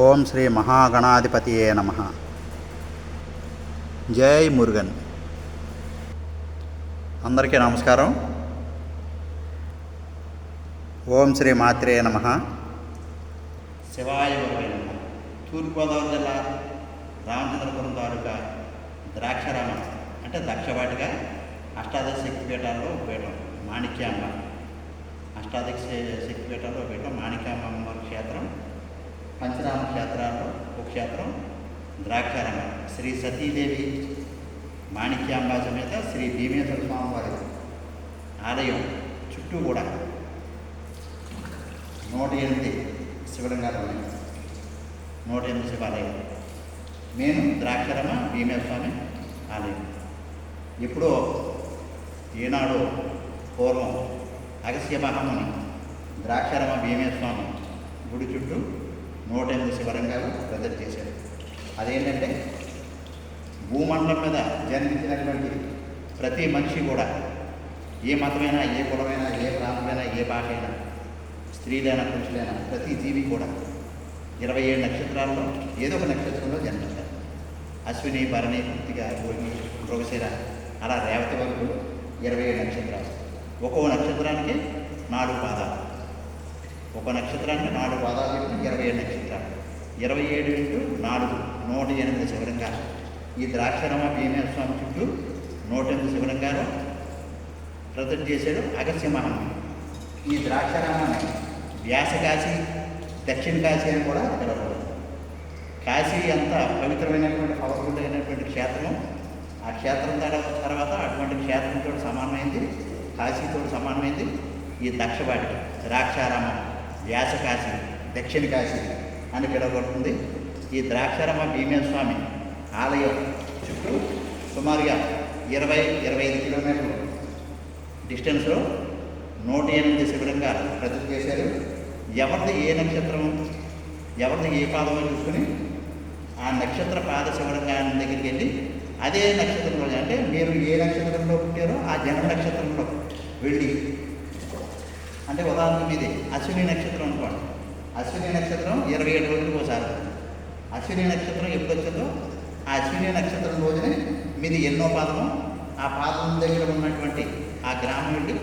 ఓం శ్రీ మహాగణాధిపతియే నమ. జై మురుగన్. అందరికీ నమస్కారం. ఓం శ్రీ మాత్రే నమ. శివాయ మురుగన్ తూర్పుగోదావరి జిల్లా రామచంద్రపురం తాలూకా ద్రాక్షరామ అంటే దక్షవాటిగా అష్టాదశ శక్తిపీఠాల్లో ఒక పీఠం మాణిక్యాంబ అష్టాదశ శక్తిపీఠాల్లో ఒక పీఠం మాణిక్యాంబ క్షేత్రం. క్షేత్రం ద్రాక్షారామ శ్రీ సతీదేవి మాణిక్యాంబా సమేత శ్రీ భీమేశ్వర స్వామివారి ఆలయం చుట్టూ కూడా నూట ఎనిమిది శివలింగాలు ఉన్నాయి. నూట ఎనిమిది శివాలయం నేను ద్రాక్షరమ భీమేశ్వర స్వామి ఆలయం. ఇప్పుడు ఈనాడు పూర్వం అగస్య మహాముని ద్రాక్షరమ భీమేశ్వర స్వామి గుడి చుట్టూ నూట ఎనిమిది శివలింగాలు ప్రజలు చేశారు. అదేంటంటే భూమండలం మీద జన్మించినటువంటి ప్రతి మనిషి కూడా ఏ మతమైనా ఏ కులమైనా ఏ ప్రాంతమైనా ఏ భాష అయినా స్త్రీలైనా పురుషులైనా ప్రతి జీవి కూడా ఇరవై ఏడు నక్షత్రాల్లో ఏదో ఒక నక్షత్రంలో జన్మించారు. అశ్విని భరణి కృతిక భూమి మృగశిర అలా రేవతి వరకు ఇరవై ఏడు నక్షత్రాలు. ఒక్కో నక్షత్రానికి నాలుగు పాదాలు. ఒక నక్షత్రానికి నాలుగు పాదాలు ఇరవై ఏడు నక్షత్రాలు. ఇరవై ఏడు ఇంటూ నాలుగు నూట ఎనిమిది శివలింగాలు. ఈ ద్రాక్షరమ భీమేశ్వర స్వామి చుట్టూ నూట ఎనిమిది శివలింగాలు ప్రతిష్ఠ చేశాడు అగస్య మహాముని ఈ ద్రాక్షారామాన్ని వ్యాసకాశి దక్షిణ కాశీ అని కూడా పిలవచ్చు కాశీ అంత పవిత్రమైనటువంటి పవర్ఫుల్ అయినటువంటి క్షేత్రం ఆ క్షేత్రం తర్వాత అటువంటి క్షేత్రంతో సమానమైంది కాశీతో సమానమైంది ఈ దక్షవాటి ద్రాక్షారామం వ్యాసకాశి దక్షిణ కాశీ. అని పిలువబడుతుంది ఈ ద్రాక్షారామ భీమేశ్వర స్వామి ఆలయం చుట్టూ సుమారుగా ఇరవై ఇరవై ఐదు కిలోమీటర్లు డిస్టెన్స్లో నూట ఎనిమిది శిబిరంగా ప్రతిష్ఠ చేశారు. ఎవరిది ఏ నక్షత్రం ఎవరిది ఏ పాదమో చూసుకుని ఆ నక్షత్ర పాద శివలింగాన్ని దగ్గరికి వెళ్ళి అదే నక్షత్రంలో అంటే మీరు ఏ నక్షత్రంలో పుట్టారో ఆ జన్మ నక్షత్రంలో వెళ్ళి అంటే ఉదాహరణకు మీది అశ్విని నక్షత్రం అనుకోండి. అశ్విని నక్షత్రం ఇరవై ఏడు రోజులకు ఒకసారి అశ్విని నక్షత్రం ఎప్పుడు వచ్చిందో ఆ అశ్విని నక్షత్రం రోజునే మీది ఎన్నో పాదం ఆ పాదం దగ్గర ఉన్నటువంటి ఆ గ్రామం నుండి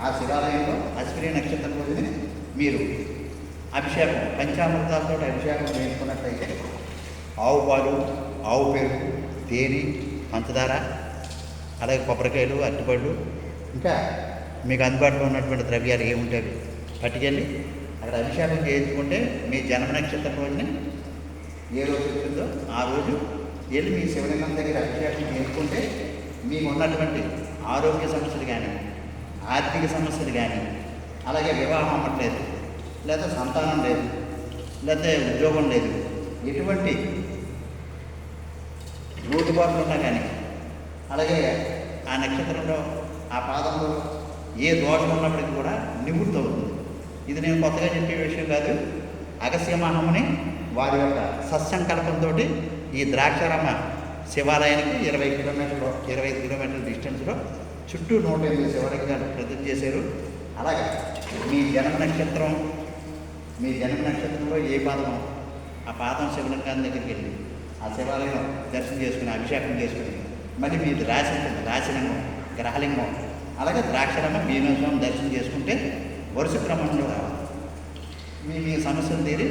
ఆ శివాలయంలో అశ్విని నక్షత్రం రోజునే మీరు అభిషేకం పంచామృతాలతో అభిషేకం చేసుకున్నట్లయితే ఆవు పాలు ఆవు పెరుగు తేనె పంచదార అలాగే కొబ్బరికాయలు అరటిపళ్ళు ఇంకా మీకు అందుబాటులో ఉన్నటువంటి ద్రవ్యాలు ఏముంటాయి పట్టుకెళ్ళి అక్కడ అభిషేకం చేయించుకుంటే మీ జన్మ నక్షత్రం రోజున ఏ రోజు వచ్చిందో ఆ రోజు వెళ్ళి మీ శివలింగం దగ్గర అభిషేకం చేసుకుంటే మీకు ఉన్నటువంటి ఆరోగ్య సమస్యలు కానీ ఆర్థిక సమస్యలు కానీ అలాగే వివాహం అవ్వట్లేదు లేదా సంతానం లేదు లేకపోతే ఉద్యోగం లేదు ఎటువంటి లోటుబాట్లు ఉన్నా కానీ అలాగే ఆ నక్షత్రంలో ఆ పాదంలో ఏ దోషం ఉన్నప్పటికీ కూడా నివృత్తి అవుతుంది. ఇది నేను కొత్తగా చెప్పే విషయం కాదు. అగస్యమహముని వారి యొక్క సత్సంకల్పంతో ఈ ద్రాక్షారామ శివాలయానికి ఇరవై కిలోమీటర్లు ఇరవై ఐదు కిలోమీటర్ల డిస్టెన్స్లో చుట్టూ నూట ఎనిమిది శివలింగాలు ప్రతిష్ఠ చేశారు. అలాగే మీ జన్మ నక్షత్రం మీ జన్మ నక్షత్రంలో ఏ పాదం ఆ పాదం శివలింగాన్ని దగ్గరికి వెళ్ళి ఆ శివాలయం దర్శనం చేసుకుని అభిషేకం చేసుకుని మళ్ళీ మీది రాశి రాశిలింగం గ్రహలింగం అలాగే ద్రాక్షరమ్మ భీమస్వామి దర్శనం చేసుకుంటే వరుస క్రమంలో మీ మీ సమస్యలు తీరి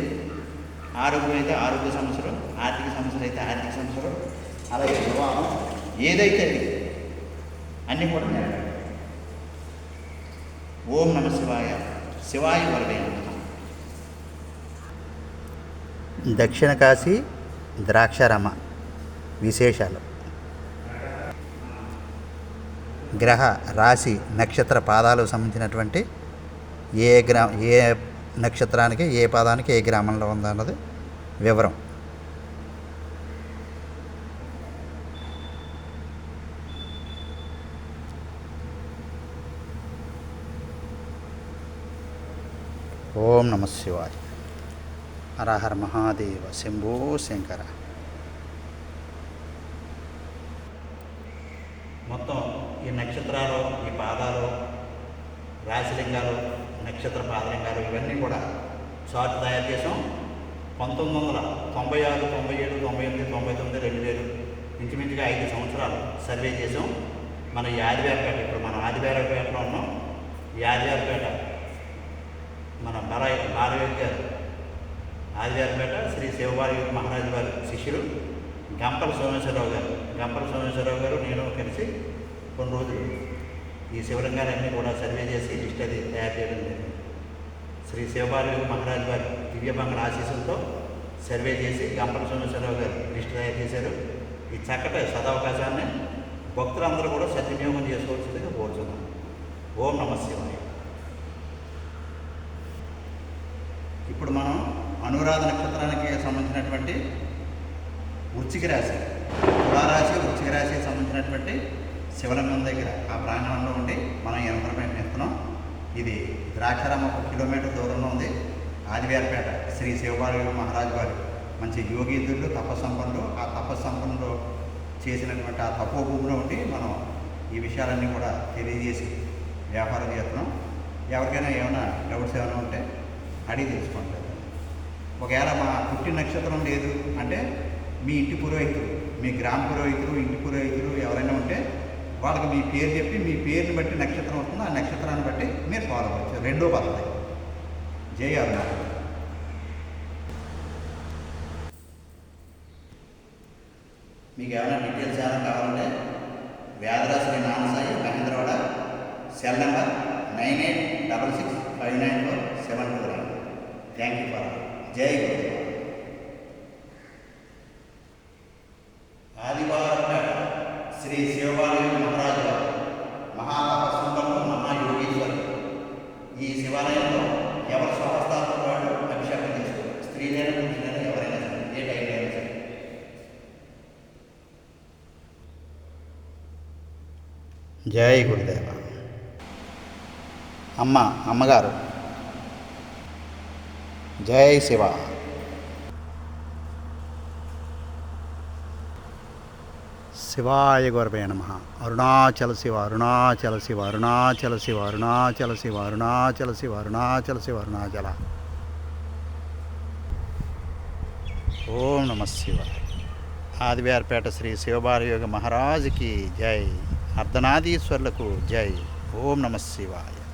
ఆరోగ్యం అయితే ఆరోగ్య సమస్యలు ఆర్థిక సమస్యలు అయితే ఆర్థిక సమస్యలు అలాగే వివాహం ఏదైతే అది అన్నీ కూడా నెరవేరాలి ఓం నమ శివాయ శివాయ వరవే దక్షిణ కాశీ ద్రాక్షారామ విశేషాలు. గ్రహ రాశి నక్షత్ర పాదాలకు సంబంధించినటువంటి ఏ గ్రా ఏ నక్షత్రానికి ఏ పాదానికి ఏ గ్రామంలో ఉందన్నది వివరం. ఓం నమ శివాయ. హరహర మహాదేవ శంభో శంకర. మొత్తం ఈ నక్షత్రాలు ఈ పాదాలు రాశిలింగాలు నక్షత్ర పాదలింగాలు ఇవన్నీ కూడా చార్ట్ తయారు చేసాం పంతొమ్మిది వందల తొంభై ఆరు తొంభై ఏడు తొంభై ఎనిమిది తొంభై తొమ్మిది రెండు వేలు ఇంచుమించుగా ఐదు సంవత్సరాలు సర్వే చేసాం మన ఈ ఇప్పుడు మన ఆదివారపేటలో ఉన్నాం. ఈ మన బరాయి బాలవేల్ గారు ఆదివారపేట శ్రీ శివబారి మహారాజు గారు శిష్యులు. గంపల సోమేశ్వరరావు గారు గంపల సోమేశ్వరరావు గారు నేను కలిసి కొన్ని రోజులు ఈ శివలింగాలన్నీ కూడా సర్వే చేసి లిస్ట్ అది తయారు చేయడం జరిగింది. శ్రీ శివబాలి మహారాజు గారి దివ్యమంగళ ఆశీస్సులతో సర్వే చేసి గంపల సోమేశ్వరరావు గారు లిస్ట్ తయారు చేశారు. ఈ చక్కటి సదవకాశాన్ని భక్తులందరూ కూడా సద్వినియోగం చేసుకోవాల్సిందిగా కోరుతున్నాం ఓం నమ శివాయ. ఇప్పుడు మనం అనురాధ నక్షత్రానికి సంబంధించినటువంటి వృచ్చిక రాశి. తులారాశి వృచ్చిక రాశికి సంబంధించినటువంటి శివలింగం దగ్గర ఆ ప్రాంగణంలో ఉండి మనం ఈ ఇన్ఫర్మేషన్ ఇది ద్రాక్షారామ ఒక కిలోమీటర్ దూరంలో ఉంది. ఆదివారపేట శ్రీ శివబాలి మహారాజు వారి మంచి యోగీంద్రుడు తపస్సంపన్నుడు ఆ తపస్సంపన్నుడు చేసినటువంటి ఆ తపో భూమిలో ఉండి మనం ఈ విషయాలన్నీ కూడా తెలియజేసి వ్యాపారం చేస్తున్నాం. ఎవరికైనా ఏమైనా డౌట్స్ ఏమైనా ఉంటే అడిగి తెలుసుకుంటారు ఒకవేళ మా పుట్టిన నక్షత్రం లేదు అంటే మీ ఇంటి పురోహితులు మీ గ్రామ పురోహితులు ఇంటి పురోహితులు ఎవరైనా ఉంటే వాళ్ళకి మీ పేరు చెప్పి మీ పేరుని బట్టి నక్షత్రం వస్తుంది. ఆ నక్షత్రాన్ని బట్టి మీరు ఫాలో అవ్వచ్చు రెండో పద్ధతి జై అరుణ మీకు ఏమైనా డీటెయిల్స్ ఏమైనా కావాలంటే వ్యాధరాశ్రీ Nanasai Mahendravada cell number nine eight double six five nine four seven two nine. Thank you for జై గురు ఆదివారపేట శ్రీ శివబాలి మహారాజు గారు మహాతపస్సుంపన్ను మహాయోగీశ్వరు ఈ శివాలయంలో ఎవరు స్వహస్తాలతో వాళ్ళు అభిషేకం చేస్తారు స్త్రీలైన పురుషులైన ఎవరైనా సరే ఏ టైం అయినా సరే జై గురుదేవ. అమ్మ అమ్మగారు. జై శివ. శివాయ గౌరవే నమ. అరుణాచల శివ అరుణాచల శివ అరుణాచల శివ అరుణాచల శివ అరుణాచల శివ అరుణాచల శివ అరుణాచల. ఓం నమ శివ ఆదివారపేట శ్రీ శివబాలయోగ మహారాజుకి జై. అర్ధనాదీశ్వర్లకు జై. ఓం నమ శివాయ.